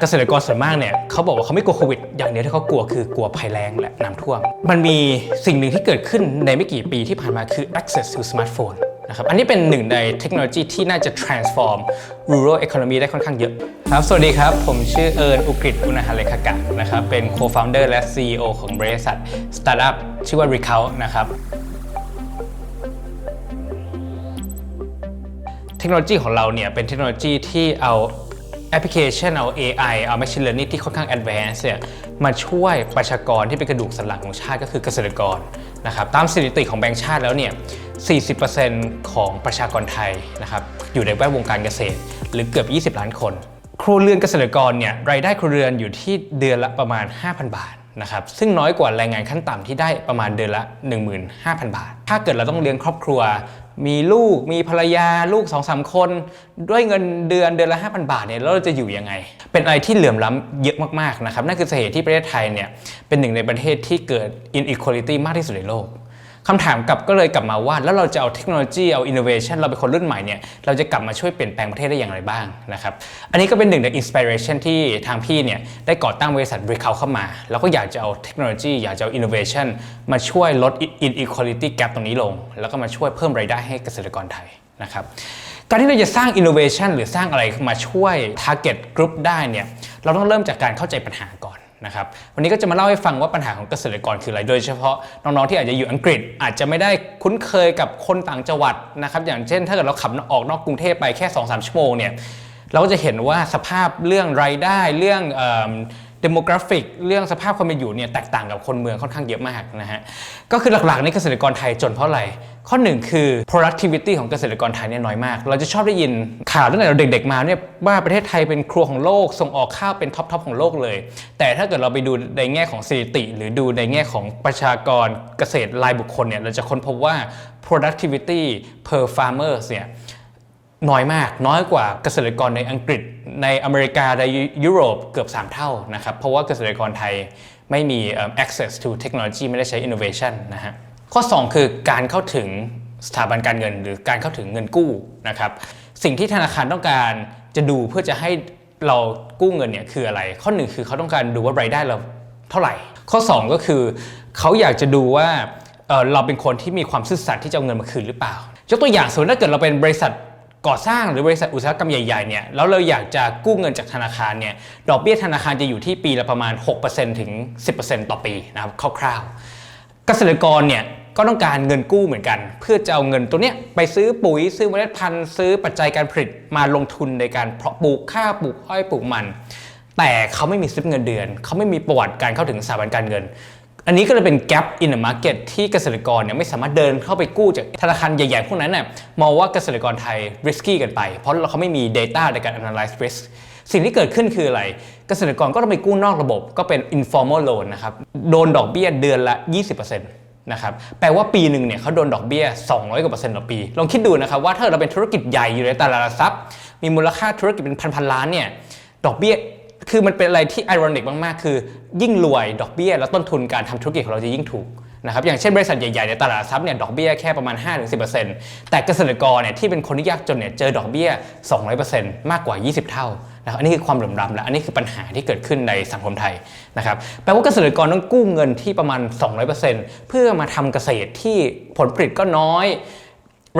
เกษตรกรส่วนมากเนี่ยเขาบอกว่าเขาไม่กลัวโควิด อย่างเดียวที่เขากลัวคือกลัวภัยแล้งและน้ำท่วม มันมีสิ่งหนึ่งที่เกิดขึ้นในไม่กี่ปีที่ผ่านมาคือ access to smartphone นะครับอันนี้เป็นหนึ่งในเทคโนโลยีที่น่าจะ transform rural economy ได้ค่อนข้างเยอะครับ สวัสดีครับ ผมชื่อเอิญอุกฤษอุณหาเลขกะนะครับ เป็น co-founder และ CEO ของบริษัท startup ชื่อว่า Recount นะครับ เทคโนโลยีของเราเนี่ยเป็นเทคโนโลยีที่เอา แอปพลิเคชันเอา AI เอา Machine Learning ที่ค่อนข้าง Advanced เนี่ยมาช่วยประชากรที่เป็นกระดูกสันหลังของชาติก็คือเกษตรกรนะครับตามสถิติของแบงก์ชาติแล้วเนี่ย 40%ของประชากรไทยนะครับอยู่ในแวดวงการเกษตร หรือเกือบ 20 ล้านคน ครัวเรือนเกษตรกรเนี่ยรายได้ครัวเรือนอยู่ที่เดือนละประมาณ 5,000 บาท นะครับซึ่งน้อยกว่าแรงงานขั้นต่ำที่ได้ประมาณเดือนละ 15,000 บาท ถ้าเกิดเราต้องเลี้ยงครอบครัว มีลูกมีภรรยาลูก2อสคน ด้วยเงินเดือนเดือนละ 5,000 บาทเนี่ยแล้วเราจะอยู่ยังไง เป็นอะไรที่เหลื่อมล้ำเยอะมากๆนะครับนั่นคือสาเหตุที่ประเทศไทยเนี่ยเป็นหนึ่งในประเทศที่เกิด inequality มากที่สุดในโลก คำถามกลับก็เลยกลับมาว่า แล้วเราจะเอาเทคโนโลยีเอาอินโนเวชันเราเป็นคนรุ่นใหม่เนี่ยเราจะกลับมาช่วยเปลี่ยนแปลงประเทศได้อย่างไรบ้างนะครับอันนี้ก็เป็นหนึ่งในอินสปิเรชันที่ทางพี่เนี่ยได้ก่อตั้งบริษัท b r e a k o u t เข้ามา แล้วก็อยากจะเอาเทคโนโลยีอยากจะเอาอินโนเวชันมาช่วยลด inequality gap ตรงนี้ลง แล้วก็มาช่วยเพิ่มรายได้ให้เกษตรกรไทยนะครับการที่เราจะสร้าง innovation หรือสร้างอะไรมาช่วย target group ได้เนี่ยเราต้องเริ่มจากการเข้าใจปัญหาก่อน นะครับวันนี้ก็จะมาเล่าให้ฟังว่าปัญหาของเกษตรกรคืออะไร โดยเฉพาะน้องๆที่อาจจะอยู่อังกฤษ อาจจะไม่ได้คุ้นเคยกับคนต่างจังหวัดนะครับอย่างเช่น ถ้าเกิดเราขับออกนอกกรุงเทพไปแค่ 2-3 ชั่วโมงเนี่ยเราก็จะเห็นว่าสภาพเรื่องรายได้เรื่อง ดโมกราฟิกเรื่องสภาพความเป็นอยู่เนี่ยแตกต่างกับคนเมืองค่อนข้างเยอะมากนะฮะก็คือหลักๆในเกษตรกรไทยจนเพราะอะไร ข้อหนึ่งคือ productivity ของเกษตรกรไทยเนี่ยน้อยมาก เราจะชอบได้ยินข่าวตั้งแต่เราเด็กๆมาเนี่ยว่าประเทศไทยเป็นครัวของโลก ส่งออกข้าวเป็นท็อปๆของโลกเลย แต่ถ้าเกิดเราไปดูในแง่ของสถิติ หรือดูในแง่ของประชากรเกษตรรายบุคคลเนี่ยเราจะค้นพบว่า productivity per farmers เนี่ย น้อยมากน้อยกว่าเกษตรกรในอังกฤษในอเมริกาในยุโรปเกือบ 3 เท่านะครับ เพราะว่าเกษตรกรไทยไม่มี access to technology ไม่ได้ใช้ innovation นะฮะข้อ 2 คือการเข้าถึงสถาบันการเงิน หรือการเข้าถึงเงินกู้นะครับสิ่งที่ธนาคารต้องการจะดูเพื่อจะให้เรากู้เงินเนี่ยคืออะไร ข้อ1คือเขาต้องการดูว่ารายได้เราเท่าไหร่ ข้อ 2 ก็คือเขาอยากจะดูว่าเเราเป็นคนที่มีความซื่อสัตย์ที่จะเอาเงินมาคืนหรือเปล่ายกตัวอย่างสมมติถ้าเกิดเราเป็นบริษัท ก่อสร้างหรือบริษัทอุตสาหกรรมใหญ่ๆเนี่ยแล้วเราอยากจะกู้เงินจากธนาคารเนี่ยดอกเบี้ยธนาคารจะอยู่ที่ปีละประมาณ 6%ถึง 10%ต่อปีนะครับคร่าวๆ เกษตรกรเนี่ยก็ต้องการเงินกู้เหมือนกัน เพื่อจะเอาเงินตัวเนี้ยไปซื้อปุ๋ยซื้อเมล็ดพันธุ์ซื้อปัจจัยการผลิตมาลงทุนในการเพาะปลูกข้าวปลูกอ้อยปลูกมัน แต่เขาไม่มีซิปเงินเดือน เขาไม่มีประวัติการเข้าถึงสถาบันการเงิน อันนี้ก็เลยเป็น gap in the market ที่เกษตรกรเนี่ยไม่สามารถเดินเข้าไปกู้จากธนาคารใหญ่ๆ พวกนั้นน่ะมองว่าเกษตรกรไทย risky กันไป เพราะเขาไม่มี data ในการ analyze risk สิ่งที่เกิดขึ้นคืออะไร เกษตรกรก็ต้องไปกู้นอกระบบก็เป็น informal loan นะครับ โดนดอกเบี้ยเดือนละ 20%นะครับ แปลว่าปีหนึ่งเนี่ยเขาโดนดอกเบี้ย 200 กว่าเปอร์เซ็นต์ต่อปี ลองคิดดูนะครับว่าถ้าเราเป็นธุรกิจใหญ่อยู่ในตลาดหลักทรัพย์ มีมูลค่าธุรกิจเป็นพันๆล้านเนี่ย ดอกเบี้ย คือมันเป็นอะไรที่ไอรอนิกมากๆ คือยิ่งรวยดอกเบี้ยแล้วต้นทุนการทำธุรกิจของเราจะยิ่งถูกนะครับอย่างเช่นบริษัทใหญ่ๆในตลาดทรัพย์เนี่ยดอกเบี้ยแค่ประมาณ 5-10%แต่เกษตรกรเนี่ยที่เป็นคนที่ยากจนเนี่ยเจอดอกเบี้ย 200%มากกว่า 20 เท่านะครับอันนี้คือความเหลื่อมล้ำและอันนี้คือปัญหาที่เกิดขึ้นในสังคมไทยนะครับแปลว่าเกษตรกรต้องกู้เงินที่ประมาณ 200%เพื่อมาทำเกษตรที่ผลผลิตก็น้อย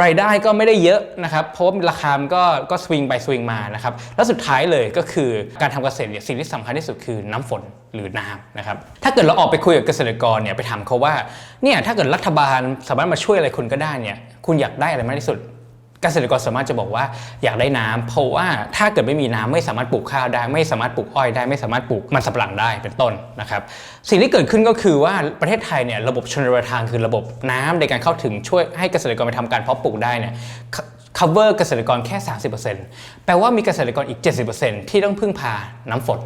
รายได้ก็ไม่ได้เยอะนะครับเพราะว่าราคามันก็ก็สวิงไปสวิงมานะครับแล้วสุดท้ายเลยก็คือการทำเกษตรเนี่ยสิ่งที่สำคัญที่สุดคือน้ำฝนหรือน้ำนะครับถ้าเกิดเราออกไปคุยกับเกษตรกรเนี่ยไปถามเขาว่าเนี่ยถ้าเกิดรัฐบาลสามารถมาช่วยอะไรคุณก็ได้เนี่ยคุณอยากได้อะไรมากที่สุด กษตรกรสามารถจะบอกว่าอยากได้น้ำเพราะว่าถ้าเกิดไม่มีน้ำไม่สามารถปลูกข้าวได้ ไม่สามารถปลูกอ้อยได้ ไม่สามารถปลูกมันสำปะหลังได้เป็นต้นนะครับ สิ่งที่เกิดขึ้นก็คือว่าประเทศไทยเนี่ยระบบชนประทานคือระบบน้ำในการเข้าถึงช่วยให้เกษตรกรไปทำการเพาะปลูกได้เนี่ย cover เกษตรกรแค่ 30%แปลว่ามีเกษตรกรอีก 70%ที่ต้องพึ่งพาน้ำฝน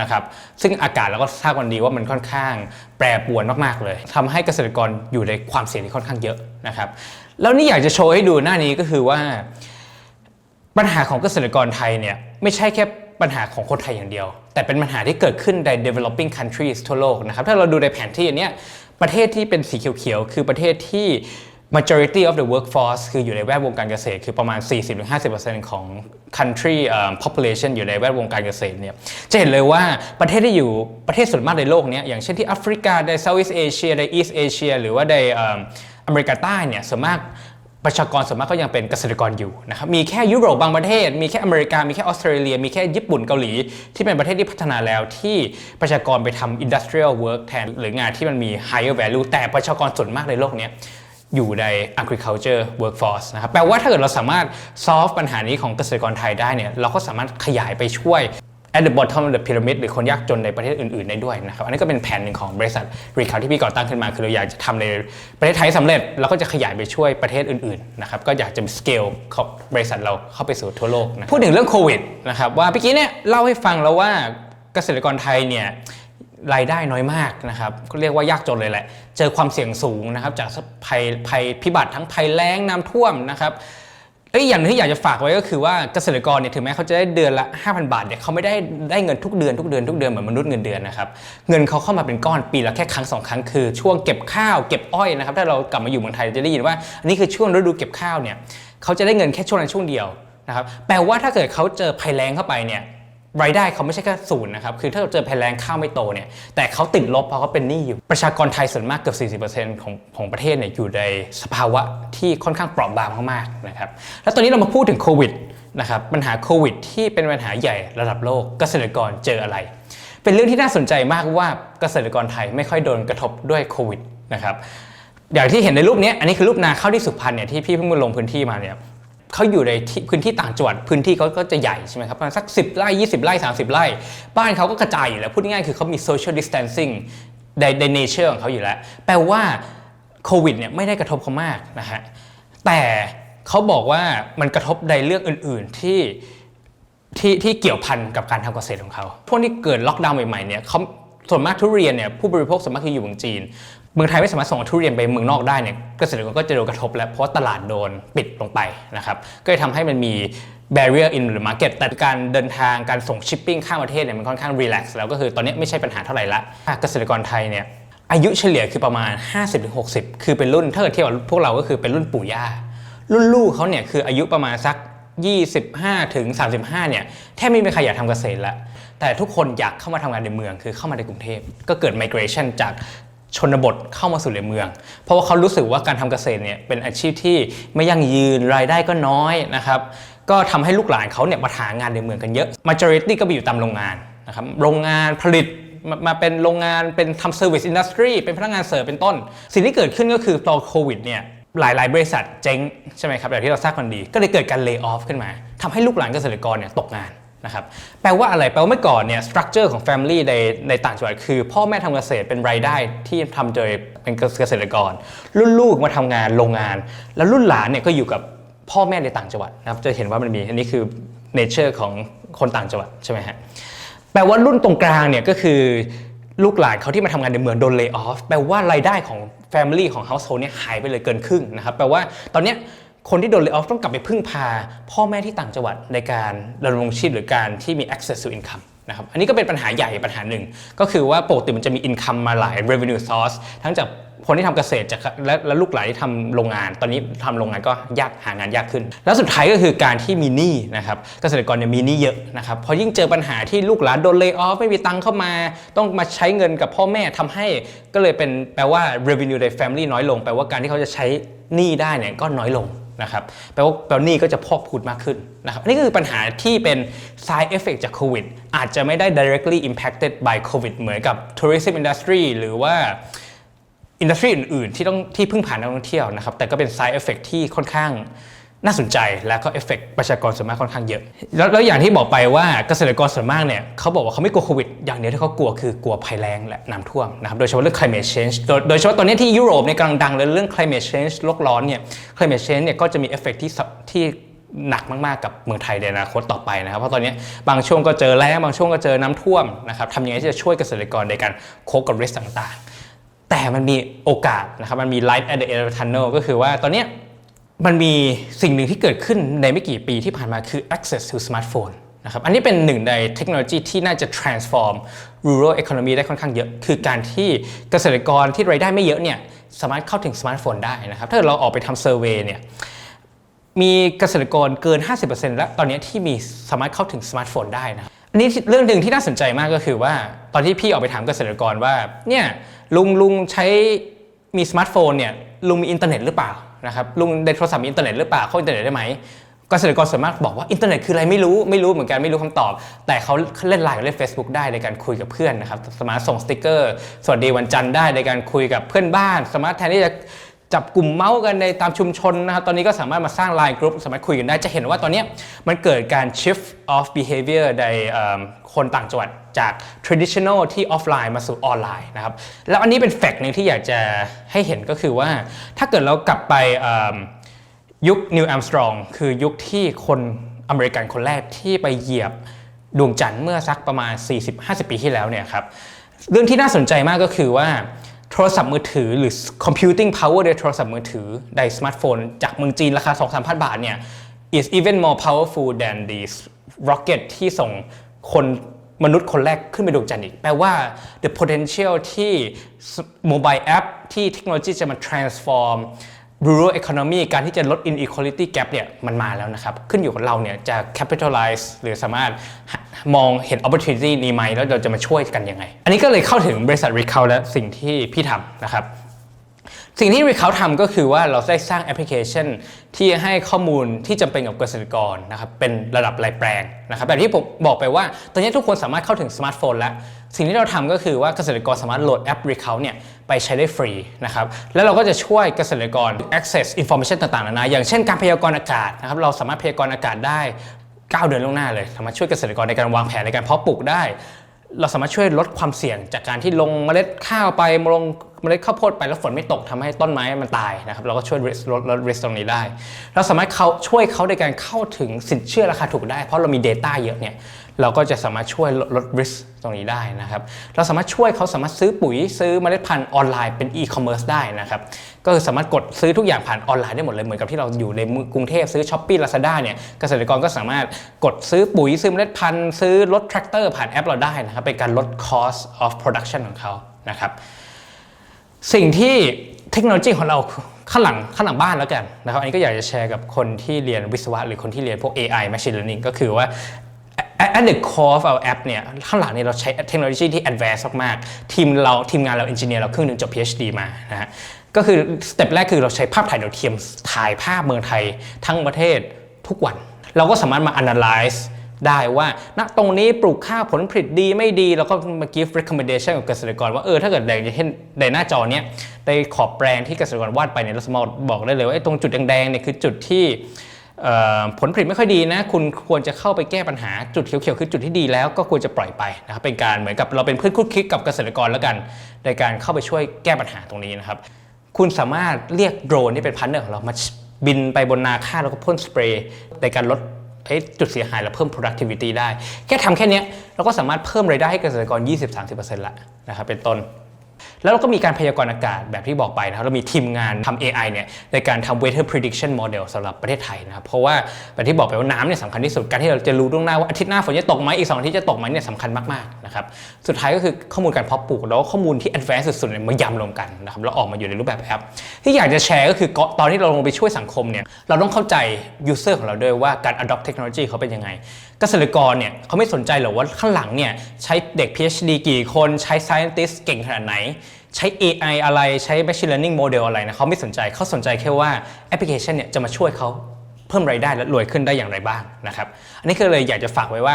นะครับซึ่งอากาศเราก็ทราบกันดีว่ามันค่อนข้างแปรปรวนมากๆเลยทำให้เกษตรกรอยู่ในความเสี่ยงที่ค่อนข้างเยอะนะครับ แล้วนี่อยากจะโชว์ให้ดูหน้านี้ก็คือว่า ปัญหาของเกษตรกรไทยเนี่ยไม่ใช่แค่ปัญหาของคนไทยอย่างเดียว แต่เป็นปัญหาที่เกิดขึ้นใน developing countries ทั่วโลกนะครับถ้าเราดูในแผนที่อันเนี้ยประเทศที่เป็นสีเขียวๆคือประเทศที่ majority of the workforce คืออยู่ในแวดวงการเกษตร คือประมาณ 40-50%ของ country เอ่อ population อยู่ในแวดวงการเกษตรเนี่ยจะเห็นเลยว่าประเทศที่อยู่ประเทศส่วนมากในโลกเนี้ยอย่างเช่นที่แอฟริกาใน Southeast Asia ใน East Asia หรือว่าใน อเมริกาใต้เนี่ยส่วนมากประชากรส่วนมากก็ยังเป็นเกษตรกรอยู่นะครับ มีแค่ยุโรปบางประเทศ มีแค่อเมริกา มีแค่ออสเตรเลีย มีแค่ญี่ปุ่นเกาหลี ที่เป็นประเทศที่พัฒนาแล้วที่ประชากรไปทำ industrial work แทน หรืองานที่มันมี higher value แต่ประชากรส่วนมากในโลกนี้อยู่ใน agriculture workforce นะครับ แปลว่าถ้าเกิดเราสามารถ solve ปัญหานี้ของเกษตรกรไทยได้เนี่ย เราก็สามารถขยายไปช่วย at the bottom of the pyramid หรือคนยากจนในประเทศอื่นๆได้ด้วยนะครับอันนี้ก็เป็นแผนหนึ่งของบริษัทรีคาที่พี่ก่อตั้งขึ้นมา คือเราอยากจะทำในประเทศไทยสำเร็จ แล้วก็จะขยายไปช่วยประเทศอื่นๆนะครับก็อยากจะ scale ของบริษัทเราเข้าไปสู่ทั่วโลกนะพูดถึงเรื่องโควิดนะครับว่าเมื่กี้เนี่ยเล่าให้ฟังแล้วว่าเกษตรกรไทยเนี่ยรายได้น้อยมากนะครับก็เรียกว่ายากจนเลยแหละ เจอความเสี่ยงสูงนะครับจากภัยภัยพิบัติทั้งภัยแล้งน้ำท่วมนะครับ เอ้ยอย่างนึงที่อยากจะฝากไว้ก็คือว่าเกษตรกรเนี่ยถึงแม้เขาจะได้เดือนละ 5,000 บาทเนี่ยเขาไม่ได้ได้เงินทุกเดือนทุกเดือนทุกเดือนเหมือนมนุษย์เงินเดือนนะครับเงินเขาเข้ามาเป็นก้อนปีละแค่ครั้งสองครั้งคือช่วงเก็บข้าวเก็บอ้อยนะครับถ้าเรากลับมาอยู่เมืองไทยจะได้ยินว่าอันนี้คือช่วงฤดูเก็บข้าวเนี่ยเขาจะได้เงินแค่ช่วงนั้นช่วงเดียวนะครับแปลว่าถ้าเกิดเขาเจอภัยแล้งเข้าไปเนี่ย รายได้เขาไม่ใช่แค่ศูนย์นะครับ คือถ้าเจอภัยแล้งข้าวไม่โตเนี่ย แต่เขาติดลบเพราะเขาเป็นหนี้อยู่ ประชากรไทยส่วนมากเกือบ 40%ของของประเทศเนี่ยอยู่ในสภาวะที่ค่อนข้างเปราะบางมากๆนะครับ แล้วตอนนี้เรามาพูดถึงโควิดนะครับ ปัญหาโควิดที่เป็นปัญหาใหญ่ระดับโลก เกษตรกรเจออะไร เป็นเรื่องที่น่าสนใจมากว่าเกษตรกรไทยไม่ค่อยโดนกระทบด้วยโควิดนะครับอย่างที่เห็นในรูปนี้ อันนี้คือรูปนาข้าวที่สุพรรณเนี่ยที่พี่เพิ่งมาลงพื้นที่มาเนี่ย เขาอยู่ในพื้นที่ต่างจังหวัดพื้นที่เขาก็จะใหญ่ใช่ไหมครับประมาณสัก 10 ไร่ 20 ไร่ 30 ไร่ บ้านเขาก็กระจายอยู่แล้ว พูดง่ายๆคือเขามี social distancing ในใน nature ของเขาอยู่แล้ว แปลว่าโควิดเนี่ยไม่ได้กระทบเขามากนะฮะแต่เขาบอกว่ามันกระทบในเรื่องอื่น ๆที่ที่ที่เกี่ยวพันกับการทำเกษตรของเขาพวกที่เกิดล็อกดาวน์ใหม่ๆเนี่ยเขาส่วนมากทุเรียนเนี่ยผู้บริโภคส่วนมากคืออยู่เมืองจีน เมืองไทยไม่สามารถส่งทุเรียนไปเมืองนอกได้เนี่ยเกษตรกรก็จะโดนกระทบแล้วเพราะตลาดโดนปิดลงไปนะครับก็เลยทำให้มันมี barrier in the market แต่การเดินทางการส่งชิปปิ้งข้ามประเทศเนี่ยมันค่อนข้าง relax แล้วก็คือตอนนี้ไม่ใช่ปัญหาเท่าไหร่ละเกษตรกรไทยเนี่ยอายุเฉลี่ยคือประมาณ 50-60 คือเป็นรุ่นถ้าเกิดเทียบกับพวกเราก็คือเป็นรุ่นปู่ย่า รุ่นลูกเขาเนี่ยคืออายุประมาณสัก 25ถึง35 เนี่ยแทบไม่มีใครอยากทำเกษตรล้วแต่ทุกคนอยากเข้ามาทำงานในเมืองคือเข้ามาในกรุงเทพ ก็เกิด migration จาก ชนบทเข้ามาสู่ในเมือง เพราะว่าเขารู้สึกว่าการทำเกษตรเนี่ยเป็นอาชีพที่ไม่ยั่งยืนรายได้ก็น้อยนะครับก็ทำให้ลูกหลานเขาเนี่ยมาหางานในเมืองกันเยอะ majority ก็ไปอยู่ตามโรงงานนะครับโรงงานผลิตมามาเป็นโรงงานเป็นทำ service industry เป็นพนักงานเสิร์ฟเป็นต้น สิ่งที่เกิดขึ้นก็คือตอนโควิดเนี่ยหลาย ๆ บริษัทเจ๊งใช่ไหมครับอย่างที่เราทราบกันดี ก็เลยเกิดการ lay off ขึ้นมาทำให้ลูกหลานเกษตรกรเนี่ยตกงาน นะครับแปลว่าอะไรแปลว่าเมื่อก่อนเนี่ย structure ของ family ในในต่างจังหวัดคือ พ่อแม่ทำเกษตรเป็นรายได้ที่ทำโดยเป็นเกษตรกร รุ่นลูกมาทำงานโรงงาน แล้วรุ่นหลานเนี่ยก็อยู่กับพ่อแม่ในต่างจังหวัดนะครับจะเห็นว่ามันมีอันนี้คือ nature ของคนต่างจังหวัดใช่ไหมฮะแปลว่ารุ่นตรงกลางเนี่ยก็คือลูกหลานเขาที่มาทำงานในเมืองโดนเลิกออฟแปลว่ารายได้ของ Family ของ Household เนี่ยหายไปเลยเกินครึ่งนะครับแปลว่าตอนเนี้ย คนที่โดนเลิกออฟต้องกลับไปพึ่งพา พ่อแม่ที่ต่างจังหวัดในการดำรงชีพหรือการที่มี access to income นะครับอันนี้ก็เป็นปัญหาใหญ่ปัญหาหนึ่ง ก็คือว่าปกติมันจะมี income มาหลาย revenue source ทั้งจากคนที่ทำเกษตรจากและและลูกหลานที่ทำโรงงาน ตอนนี้ทำโรงงานก็ยากหางานยากขึ้น แล้วสุดท้ายก็คือการที่มีหนี้นะครับเกษตรกรเนี่ยมีหนี้เยอะนะครับพอยิ่งเจอปัญหาที่ลูกหลานโดนเลิกออฟไม่มีตังค์เข้ามา ต้องมาใช้เงินกับพ่อแม่ทำให้ก็เลยเป็นแปลว่า revenue ใน family น้อยลงแปลว่าการที่เขาจะใช้หนี้ได้เนี่ยก็น้อยลง นะครับแปลว่าแปลว่าหนี้ก็จะพอกพูดมากขึ้นนะครับอันนี้ก็คือปัญหาที่เป็น side effect จากโควิดอาจจะไม่ได้ directly impacted by COVID เหมือนกับ tourism industry หรือว่าอินดัสทรีอื่นๆที่ต้องที่เพิ่งผ่านนักท่องเที่ยวนะครับแต่ก็เป็น side effect ที่ค่อนข้าง น่าสนใจและก็เอฟเฟกประชากรส่วนมากค่อนข้างเยอะ แล้วแล้วอย่างที่บอกไปว่าเกษตรกรส่วนมากเนี่ยเขาบอกว่าเขาไม่กลัวโควิด อย่างเดียวที่เขากลัวคือกลัวภัยแล้งและน้ำท่วมนะครับโดยเฉพาะเรื่อง climate change โดยโดยเฉพาะตอนนี้ที่ยุโรปเนี่ยกำลังดังเลยเรื่อง climate change โลกร้อนเนี่ย climate change เนี่ยก็จะมีเอฟเฟกที่ที่หนักมากๆกับเมืองไทยในอนาคตต่อไปนะครับ เพราะตอนนี้บางช่วงก็เจอแล้งบางช่วงก็เจอน้ำท่วมนะครับทำยังไงที่จะช่วยเกษตรกรในการโคกับ risk ต่างๆ แต่มันมีโอกาสนะครับมันมี light at the end of the tunnel ก็คือว่าตอนนี้ มันมีสิ่งหนึ่งที่เกิดขึ้นในไม่กี่ปีที่ผ่านมาคือ access to smartphone นะครับอันนี้เป็นหนึ่งในเทคโนโลยีที่น่าจะ transform rural economy ได้ค่อนข้างเยอะ คือการที่เกษตรกรที่รายได้ไม่เยอะเนี่ยสามารถเข้าถึงสมาร์ทโฟนได้นะครับ ถ้าเราออกไปทำเซอร์เวยเนี่ยมีเกษตรกรเกิน 50%แล้วตอนนี้ที่มีสามารถเข้าถึงสมาร์ทโฟนได้นะอันนี้เรื่องหนึ่งที่น่าสนใจมากก็คือว่า ตอนที่พี่ออกไปถามเกษตรกรว่าเนี่ยลุงลุงใช้มีสมาร์ทโฟนเนี่ยลุงมีอินเทอร์เน็ตหรือเปล่า นะครับลุงได้โทรศัพท์มีอินเทอร์เน็ตหรือเปล่าเข้าอินเทอร์เน็ตได้ไหมเกษตรกรส่วนมากบอกว่าอินเทอร์เน็ตคืออะไรไม่รู้ไม่รู้เหมือนกันไม่รู้คำตอบ แต่เขาเล่นไลน์เล่น Facebook ได้ในการคุยกับเพื่อนนะครับสามารถส่งสติกเกอร์ สวัสดีวันจันทร์ได้ในการคุยกับเพื่อนบ้าน สามารถแทนที่จะ จับกลุ่มเมาส์กันในตามชุมชนนะครับ ตอนนี้ก็สามารถมาสร้างไลน์กรุ๊ปสามารถคุยกันได้ จะเห็นว่าตอนนี้มันเกิดการ shift of behavior ในคนต่างจังหวัดจาก traditional ที่ออฟไลน์มาสู่ออนไลน์นะครับ แล้วอันนี้เป็นแฟกต์หนึ่งที่อยากจะให้เห็นก็คือว่า ถ้าเกิดเรากลับไปยุคนิวแอมสตรองคือยุคที่คนอเมริกันคนแรกที่ไปเหยียบดวงจันทร์เมื่อสักประมาณ 40-50 ปีที่แล้วเนี่ยครับ เรื่องที่น่าสนใจมากก็คือว่า โทรศัพท์มือถือหรือ computing power ในโทรศัพท์มือถือในสมาร์ทโฟน จากเมืองจีนราคา 2 3 0 0 0บาทเนี่ย is even more powerful than the rocket ที่ส่งคนมนุษย์คนแรกขึ้นไปดวงจันทร์อีก แปลว่า the potential ที่ mobile app ที่เทคโนโลยีจะมา transform rural economy การที่จะลด inequality gap เนี่ยมันมาแล้วนะครับ ขึ้นอยู่กับเราเนี่ยจะ capitalize หรือสามารถมองเห็น opportunity นี้ไหมแล้วเราจะมาช่วยกันยังไง อันนี้ก็เลยเข้าถึงบริษัท Recount และสิ่งที่พี่ทำนะครับ สิ่งที่ Recount ทำก็คือว่าเราได้สร้างแอปพลิเคชัน ที่ให้ข้อมูลที่จำเป็นกับเกษตรกรนะครับเป็นระดับรายแปลงนะครับแบบที่ผมบอกไปว่า ตอนนี้ทุกคนสามารถเข้าถึงสมาร์ทโฟนแล้ว สิ่งที่เราทำก็คือว่าเกษตรกรสามารถโหลดแอป Recount เนี่ย ไปใช้ได้ฟรีนะครับแล้วเราก็จะช่วยเกษตรกร access information ต่างๆนานาอย่างเช่นการพยากรณ์อากาศนะครับเราสามารถพยากรณ์อากาศได้ 9 เดือนล่วงหน้าเลยสามารถช่วยเกษตรกรในการวางแผนในการเพาะปลูกได้ เราสามารถช่วยลดความเสี่ยงจากการที่ลงเมล็ดข้าวไปลงเมล็ดข้าวโพดไปแล้วฝนไม่ตกทำให้ต้นไม้มันตายนะครับเราก็ช่วยลดลด risk ตรงนี้ได้ เราสามารถเขาช่วยเขาในการเข้าถึงสินเชื่อราคาถูกได้ เพราะเรามี Data เยอะเนี่ย เราก็จะสามารถช่วยลดลด risk ตรงนี้ได้นะครับ เราสามารถช่วยเขาสามารถซื้อปุ๋ยซื้อเมล็ดพันธุ์ออนไลน์เป็น e-commerce ได้นะครับ ก็คือสามารถกดซื้อทุกอย่างผ่านออนไลน์ได้หมดเลย เหมือนกับที่เราอยู่ในกรุงเทพซื้อ s h อ p e e Lazada เนี่ย เกษตรกรก็สามารถกดซื้อปุ๋ยซื้อเมล็ดพันธุ์ซื้อรถแทรกเตอร์ผ่านแอปเราได้นะครับ เป็นการลด cost of production ของเขานะครับ สิ่งที่เทคโนโลยีของเราข้างหลังข้างหลังบ้านแล้วกันนะครับอันนี้ก็อยากจะแชร์กับคนที่เรียนวิศวะหรือคนที่เรียนพวก AI machine learning ก็คือว่า at the core of our app เนี่ยข้างหลังเนี่ยเราใช้เทคโนโลยีที่ advanced มากๆทีมเราทีมงานเราเอนจิเนียร์เราครึ่งหนึ่งจบ PhD มานะฮะก็คือสเต็ปแรกคือเราใช้ภาพถ่ายดาวเทียมถ่ายภาพเมืองไทยทั้งประเทศทุกวัน เราก็สามารถมา analyze ได้ว่าณตรงนี้ปลูกข้าวผลผลิตดีไม่ดีเราก็มา give recommendation กับเกษตรกรว่าเออถ้าเกิดแดงจะเห็นในหน้าจอเนี้ยในขอบแปลงที่เกษตรกรวาดไปเนี่ยเราสามารถบอกได้เลยว่าไอ้ตรงจุดแดงๆเนี่ยคือจุดที่ ผลผลิตไม่ค่อยดีนะ คุณควรจะเข้าไปแก้ปัญหาจุดเขียวๆคือจุดที่ดีแล้วก็ควรจะปล่อยไปนะครับเป็นการเหมือนกับเราเป็นเพื่อนคุกคิดกับเกษตรกรแล้วกัน ในการเข้าไปช่วยแก้ปัญหาตรงนี้นะครับ คุณสามารถเรียกโดรนที่เป็นพาร์เนอร์ของเรามาบินไปบนนาข้าวแล้วก็พ่นสเปรย์ในการลดจุดเสียหายและเพิ่ม productivity ได้ แค่ทำแค่นี้เราก็สามารถเพิ่มรายได้ให้เกษตรกร 20-30%ละนะครับเป็นต้น แล้วเราก็มีการพยากรณ์อากาศแบบที่บอกไปนะครับเรามีทีมงานทำ AI เนี่ยในการทำ weather prediction model สำหรับประเทศไทยนะครับเพราะว่าแบบที่บอกไปว่าน้ำเนี่ยสำคัญที่สุดการที่เราจะรู้ล่วงหน้าว่าอาทิตย์หน้าฝนจะตกไหมอีกสองอาทิตย์จะตกไหมเนี่ยสำคัญมากๆนะครับสุดท้ายก็คือข้อมูลการเพาะปลูกแล้วก็ข้อมูลที่ advanced สุดๆเนี่ยมายำรวมกันนะครับแล้วออกมาอยู่ในรูปแบบแอปที่อยากจะแชร์ก็คือตอนที่เราลงไปช่วยสังคมเนี่ยเราต้องเข้าใจ user ของเราด้วยว่าการ adopt เทคโนโลยีเขาเป็นยังไง กษตรกรเนี่ยเขาไม่สนใจหรอกว่าข้างหลังเนี่ยใช้เด็ก PhD กี่คนใช้ scientist เก่งขนาดไหน ใช้ AI อะไรใช้ machine learning model อะไรนะเขาไม่สนใจเขาสนใจแค่ว่าแอปพลิเคชันเนี่ยจะมาช่วยเขาเพิ่มรายได้และรวยขึ้นได้อย่างไรบ้างนะครับ อันนี้ก็เลยอยากจะฝากไว้ว่า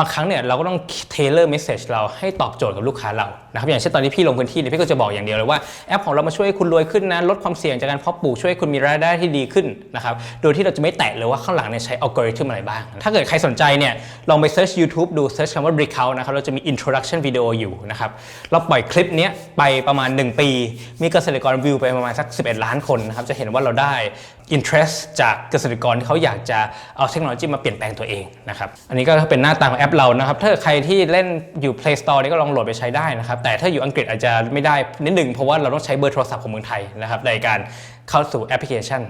บางครั้งเนี่ยเราก็ต้อง tailor message เราให้ตอบโจทย์กับลูกค้าเรานะครับอย่างเช่นตอนนี้พี่ลงพื้นที่เนี่ยพี่ก็จะบอกอย่างเดียวเลยว่าแอปของเรามาช่วยให้คุณรวยขึ้นนะลดความเสี่ยงจากการเพาะปลูกช่วยให้คุณมีรายได้ที่ดีขึ้นนะครับโดยที่เราจะไม่แตะเลยว่าข้างหลังเนี่ยใช้อัลกอริทึมอะไรบ้าง ถ้าเกิดใครสนใจเนี่ยลองไป search YouTube ดู search คำว่า breakout นะครับเราจะมี introduction video อยู่นะครับเราปล่อยคลิปเนี้ยไปประมาณ 1 ปี มีเกษตรกรวิวไปประมาณสัก 11 ล้านคนนะครับจะเห็นว่าเราได้ interest จากเกษตรกรที่เขาอยากจะเอาเทคโนโลยีมาเปลี่ยนแปลงตัวเองนะครับอันนี้ก็เป็นหน้าตาของแอปเรานะครับ ถ้าใครที่เล่นอยู่ Play Store นี่ก็ลองโหลดไปใช้ได้นะครับ แต่ถ้าอยู่อังกฤษอาจจะไม่ได้นิดหนึ่งเพราะว่าเราต้องใช้เบอร์โทรศัพท์ของเมืองไทยนะครับในการเข้าสู่แอปพลิเคชัน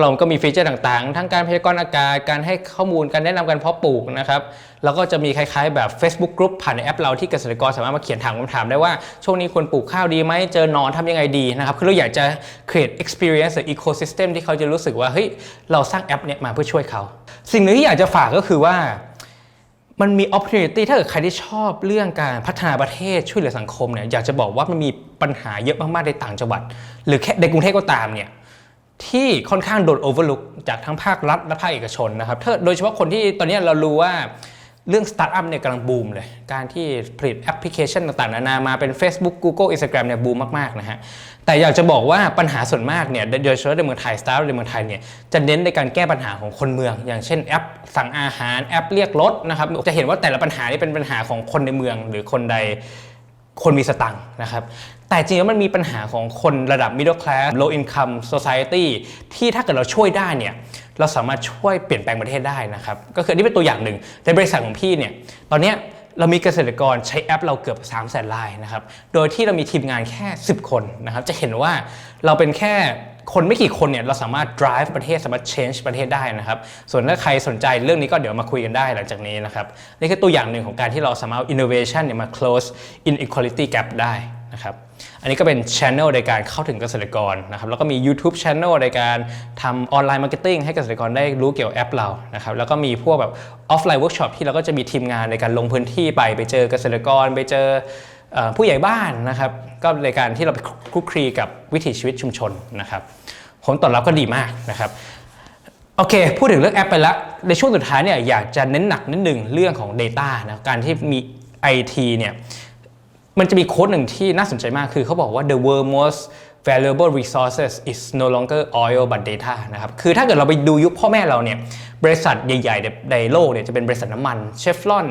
เราก็มีฟีเจอร์ต่างๆ ทั้งการพยากรณ์อากาศ การให้ข้อมูล การแนะนำการเพาะปลูกนะครับ แล้วก็จะมีคล้ายๆแบบ Facebook Group ผ่านในแอปเราที่เกษตรกรสามารถมาเขียนถามคำถามได้ว่า ช่วงนี้ควรปลูกข้าวดีไหม เจอหนอนทำยังไงดีนะครับ คือเราอยากจะ create experience หรือ ecosystem ที่เขาจะรู้สึกว่า เฮ้ย เราสร้างแอปเนี่ยมาเพื่อช่วยเขา สิ่งหนึ่งที่อยากจะฝากก็คือว่า มันมี opportunity ถ้าเกิดใครที่ชอบเรื่องการพัฒนาประเทศช่วยเหลือสังคมเนี่ยอยากจะบอกว่ามันมีปัญหาเยอะมากๆในต่างจังหวัด หรือแค่ในกรุงเทพก็ตามเนี่ยที่ค่อนข้างโดน overlook จากทั้งภาครัฐและภาคเอกชนนะครับโดยเฉพาะคนที่ตอนนี้เรารู้ว่า เรื่องสตาร์ทอัพเนี่ยกำลังบูมเลย การที่ผลิตแอปพลิเคชันต่างๆ นานามาเป็น Facebook Google Instagram เนี่ยบูมมากๆนะฮะ แต่อยากจะบอกว่าปัญหาส่วนมากเนี่ยโดยเฉพาะในเมืองไทยสตาร์ทในเมืองไทยเนี่ยจะเน้นในการแก้ปัญหาของคนเมือง อย่างเช่นแอปสั่งอาหารแอปเรียกรถนะครับจะเห็นว่าแต่ละปัญหานี่เป็นปัญหาของคนในเมืองหรือคนใด คนมีสตังค์นะครับ แต่จริงแล้วมันมีปัญหาของคนระดับ middle class low income society ที่ถ้าเกิดเราช่วยได้เนี่ยเราสามารถช่วยเปลี่ยนแปลงประเทศได้นะครับ ก็คือนนี่เป็นตัวอย่างหนึ่งในบริษัทของพี่เนี่ยตอนเนี้ย เรามีเกษตรกรใช้แอปเราเกือบ 3 0 0แสนรายนะครับ โดยที่เรามีทีมงานแค่ 10 คนนะครับ จะเห็นว่าเราเป็นแค่คนไม่กี่คนเนี่ยเราสามารถ drive ประเทศสามารถ change ประเทศได้นะครับ ส่วนถ้าใครสนใจเรื่องนี้ก็เดี๋ยวมาคุยกันได้หลังจากนี้นะครับ นี่คือตัวอย่างหนึ่งของการที่เราสามารถ innovation เนี่ยมา close inequality gap ได้ นะครับ อันนี้ก็เป็น channel ในการเข้าถึงเกษตรกรนะครับ แล้วก็มี YouTube channel ในการทำออนไลน์มาร์เก็ตติ้งให้เกษตรกรได้รู้เกี่ยวกับแอปเรานะครับ แล้วก็มีพวกแบบออฟไลน์เวิร์กช็อปที่เราก็จะมีทีมงานในการลงพื้นที่ไปไปเจอเกษตรกร ไปเจอเอ่อผู้ใหญ่บ้านนะครับ ก็ในการที่เราไปคลุกคลีกับวิถีชีวิตชุมชนนะครับ ผลตอบรับก็ดีมากนะครับโอเค พูดถึงเรื่องแอปไปแล้ว ในช่วงสุดท้ายเนี่ยอยากจะเน้นหนักนิดหนึ่งเรื่องของ Data นะการที่มี IT เนี่ย มันจะมีโค้ดหนึ่งที่น่าสนใจมากคือเขาบอกว่า the world most valuable resources is no longer oil but data นะครับ คือถ้าเกิดเราไปดูยุคพ่อแม่เราเนี่ย บริษัทใหญ่ ๆ ในในโลกเนี่ยจะเป็นบริษัทน้ำมัน เชฟลอน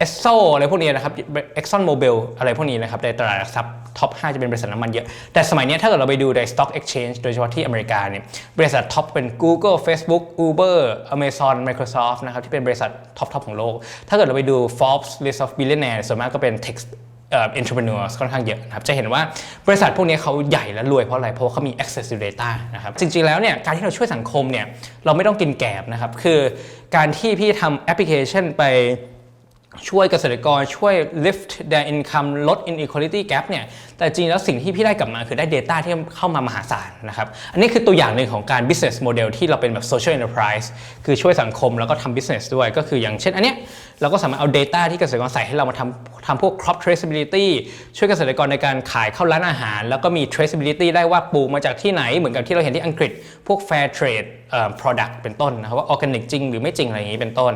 เอสโซอะไรพวกนี้นะครับ Exxon Mobil อะไรพวกนี้นะครับในตลาดหลักทรัพย์ท็อป 5 จะเป็นบริษัทน้ำมันเยอะ แต่สมัยนี้ถ้าเกิดเราไปดูใน Stock Exchange โดยเฉพาะที่อเมริกาเนี่ยบริษัทท็อปเป็น Google Facebook Uber Amazon Microsoft นะครับที่เป็นบริษัทท็อปทอปของโลก ถ้าเกิดเราไปดู Forbes List of Billionaires ส่วนมากก็เป็น tech เอ่อ entrepreneurs ค่อนข้างเยอะนะครับ จะเห็นว่าบริษัทพวกนี้เขาใหญ่และรวยเพราะอะไร เพราะเขามี access to data นะครับ จริง ๆ แล้วเนี่ย การที่เราช่วยสังคมเนี่ย เราไม่ต้องกินแกบนะครับ คือการที่พี่ทำแอปพลิเคชันไป ช่วยเกษตรกรช่วย lift their income ลด inequality gap เนี่ย แต่จริงแล้วสิ่งที่พี่ได้กลับมาคือได้ data ที่เข้ามามหาศาลนะครับ อันนี้คือตัวอย่างหนึ่งของการ business model ที่เราเป็นแบบ social enterprise คือช่วยสังคมแล้วก็ทำ business ด้วย ก็คืออย่างเช่นอันเนี้ยเราก็สามารถเอา data ที่เกษตรกรใส่ให้เรามาทำทำพวก crop traceability ช่วยเกษตรกรในการขายเข้าร้านอาหาร แล้วก็มี traceability ได้ว่าปลูกมาจากที่ไหน เหมือนกับที่เราเห็นที่อังกฤษ พวก fair trade product เป็นต้นนะครับว่า organic จริงหรือไม่จริงอะไรอย่างนี้เป็นต้น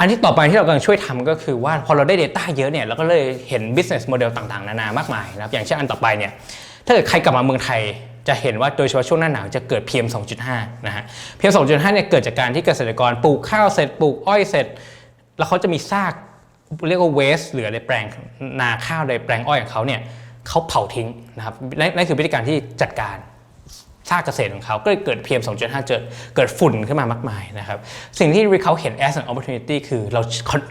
อันที่ต่อไปที่เรากำลังช่วยทำก็คือว่าพอเราได้ Data เยอะเนี่ยเราก็เลยเห็น business model ต่างๆ นานามากมายนะครับอย่างเช่นอันต่อไปเนี่ยถ้าเกิดใครกลับมาเมืองไทยจะเห็นว่าโดยเฉพาะช่วงหน้าหนาวจะเกิด PM 2.5 นะฮะ PM 2.5 เนี่ยเกิดจากการที่เกษตรกรปลูกข้าวเสร็จปลูกอ้อยเสร็จ แล้วเขาจะมีซากเรียกว่า waste เหลือในแปลงนาข้าวในแปลงอ้อยของเขาเนี่ยเขาเผาทิ้งนะครับนั่นคือวิธีการที่จัดการ ซากเกษตรของเขาก็เลยเกิด PM 2.5เกิดเกิดฝุ่นขึ้นมามากมายนะครับ สิ่งที่เขาเห็น as an opportunity คือเรา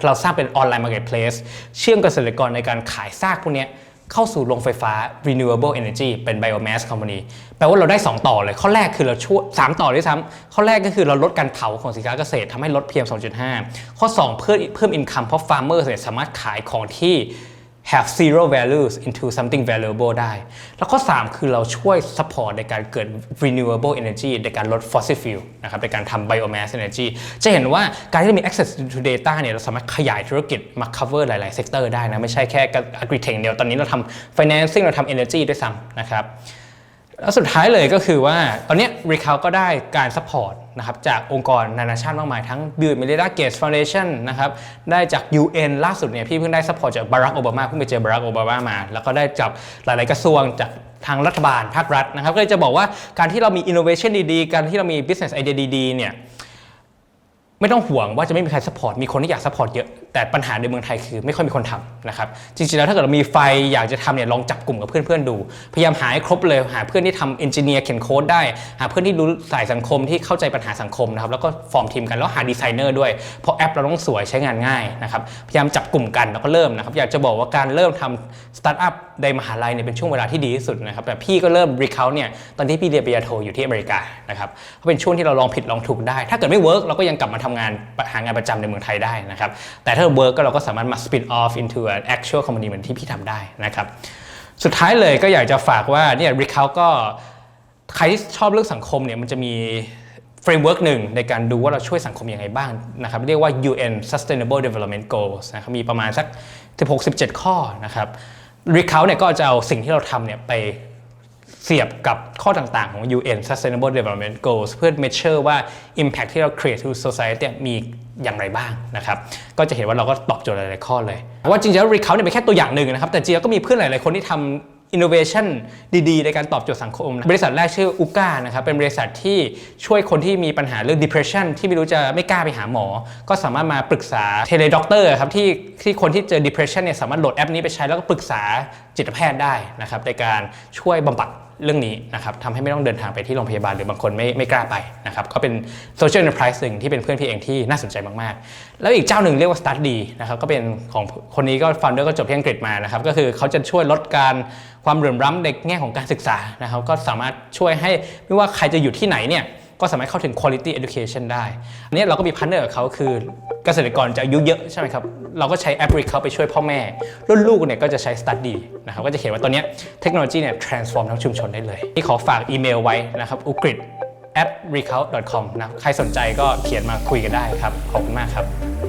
เราสร้างเป็นออนไลน์ marketplace เชื่อมเกษตรกรในการขายซากพวกนี้เข้าสู่โรงไฟฟ้า renewable energy เป็น biomass company แปลว่าเราได้ 2 ต่อเลย ข้อแรกคือเราช่วย3ต่อด้วยซ้ำข้อแรกก็คือเราลดการเผาของสินค้าเกษตรทำให้ลด PM 2.5 ข้อ 2 เพิ่มเพิ่ม income เพราะ farmers เนี่ยสามารถขายของที่ have zero values into something valuable ได้ แล้วข้อ 3 คือเราช่วย support ในการเกิด renewable energy ในการลด fossil fuel นะครับ ในการทำ biomass energy จะเห็นว่าการที่มี access to data เนี่ย เราสามารถขยายธุรกิจมา cover หลายๆ sector ได้นะ ไม่ใช่แค่ agri-tech เดียว ตอนนี้เราทำ financing เราทำ energy ด้วยซ้ำนะครับ แล้วสุดท้ายเลยก็คือว่าตอนนี้ Recount ก็ได้การซัพพอร์ตนะครับจากองค์กรนานาชาติมากมายทั้ง Bill Melinda Gates Foundation นะครับได้จาก UN ล่าสุดเนี่ยพี่เพิ่งได้ซัพพอร์ตจากบารักโอบามาเพิ่งไปเจอบารักโอบามามา แล้วก็ได้จากหลาย ๆ กระทรวงจากทางรัฐบาลภาครัฐนะครับก็เลยจะบอกว่าการที่เรามี innovation ดี ๆ การที่เรามี business idea ดี ๆ เนี่ย ไม่ต้องห่วงว่าจะไม่มีใครสปอร์ต มีคนที่อยากสปอร์ตเยอะ แต่ปัญหาในเมืองไทยคือไม่ค่อยมีคนทำนะครับ จริงๆ แล้วถ้าเกิดเรามีไฟอยากจะทำเนี่ยลองจับกลุ่มกับเพื่อนๆดู พยายามหาให้ครบเลย หาเพื่อนที่ทำเอนจิเนียร์เขียนโค้ดได้ หาเพื่อนที่รู้สายสังคมที่เข้าใจปัญหาสังคมนะครับ แล้วก็ฟอร์มทีมกัน แล้วหาดีไซเนอร์ด้วย เพราะแอปเราต้องสวยใช้งานง่ายนะครับ พยายามจับกลุ่มกันแล้วก็เริ่มนะครับ อยากจะบอกว่าการเริ่มทำสตาร์ทอัพในมหาลัยเนี่ยเป็นช่วงเวลาที่ดีที่สุดนะครับ แต่พี่ก็เริ่มรีเคาท์เนี่ยตอนที่พี่เรียนปริญญาโทอยู่ที่อเมริกานะครับเพราะเป็นช่วงที่เราลองผิดลองถูกได้ ถ้าเกิดไม่เวิร์กเราก็ยังกลับมาททำงานหางานประจำในเมืองไทยได้นะครับ แต่ถ้าเวิร์กก็เราก็สามารถมา spin off into an actual company เหมือนที่พี่ทำได้นะครับ สุดท้ายเลยก็อยากจะฝากว่าเนี่ยรีเคาท์ก็ใครที่ชอบเรื่องสังคมเนี่ยมันจะมีเฟรมเวิร์กหนึ่งในการดูว่าเราช่วยสังคมยังไงบ้างนะครับ เรียกว่า UN Sustainable Development Goals นะครับมีประมาณสัก 16-17 ข้อนะครับรีเคาท์เนี่ยก็จะเอาสิ่งที่เราทำเนี่ยไป เสียบกับข้อต่างๆของ UN Sustainable Development Goals เพื่อ measure ว่า impact ที่เรา create to society เนี่ยมีอย่างไรบ้างนะครับ ก็จะเห็นว่าเราก็ตอบโจทย์หลายๆข้อเลย ว่าจริงๆแล้ว Recount เนี่ยเป็นแค่ตัวอย่างหนึ่งนะครับ แต่จริงๆแล้วก็มีเพื่อนหลายๆคนที่ทำ innovation ดีๆ ในการตอบโจทย์สังคมนะบริษัทแรกชื่ออุก้านะครับ เป็นบริษัทที่ช่วยคนที่มีปัญหาเรื่อง depression ที่ไม่รู้จะไม่กล้าไปหาหมอ ก็สามารถมาปรึกษา tele doctor ครับที่ที่คนที่เจอ depression เนี่ยสามารถโหลดแอปนี้ไปใช้แล้วก็ปรึกษาจิตแพทย์ได้นะครับในการช่วยบำบัด เรื่องนี้นะครับทำให้ไม่ต้องเดินทางไปที่โรงพยาบาลหรือบางคนไม่ไม่กล้าไปนะครับก็เป็นโซเชียลเอน r ร r i s e หนึ่งที่เป็นเพื่อนพี่เองที่น่าสนใจมากๆ แล้วอีกเจ้าหนึ่งเรียกว่าสตาร์ดีนะครับก็เป็นของคนนี้ก็ฟันเดอร์ก็จบที่อังกฤษมานะครับก็คือเขาจะช่วยลดการความเหลื่อมล้ำในแง่ของการศึกษานะครับก็สามารถช่วยให้ไม่ว่าใครจะอยู่ที่ไหนเนี่ย ก็สามารถเข้าถึง quality education ได้อันนี้เราก็มีพันเนอร์กับเขาคือเกษตรกรจะอายุเยอะใช่ไหมครับ เราก็ใช้แอปพลิเคชันไปช่วยพ่อแม่ รุ่นลูกเนี่ยก็จะใช้ Study นะครับ ก็จะเห็นว่าตอนนี้เทคโนโลยีเนี่ย transform ทั้งชุมชนได้เลย นี่ขอฝากอีเมลไว้นะครับอุกฤษ a p p r e c o u n t c o m นะ ใครสนใจก็เขียนมาคุยกันได้ครับ ขอบคุณมากครับ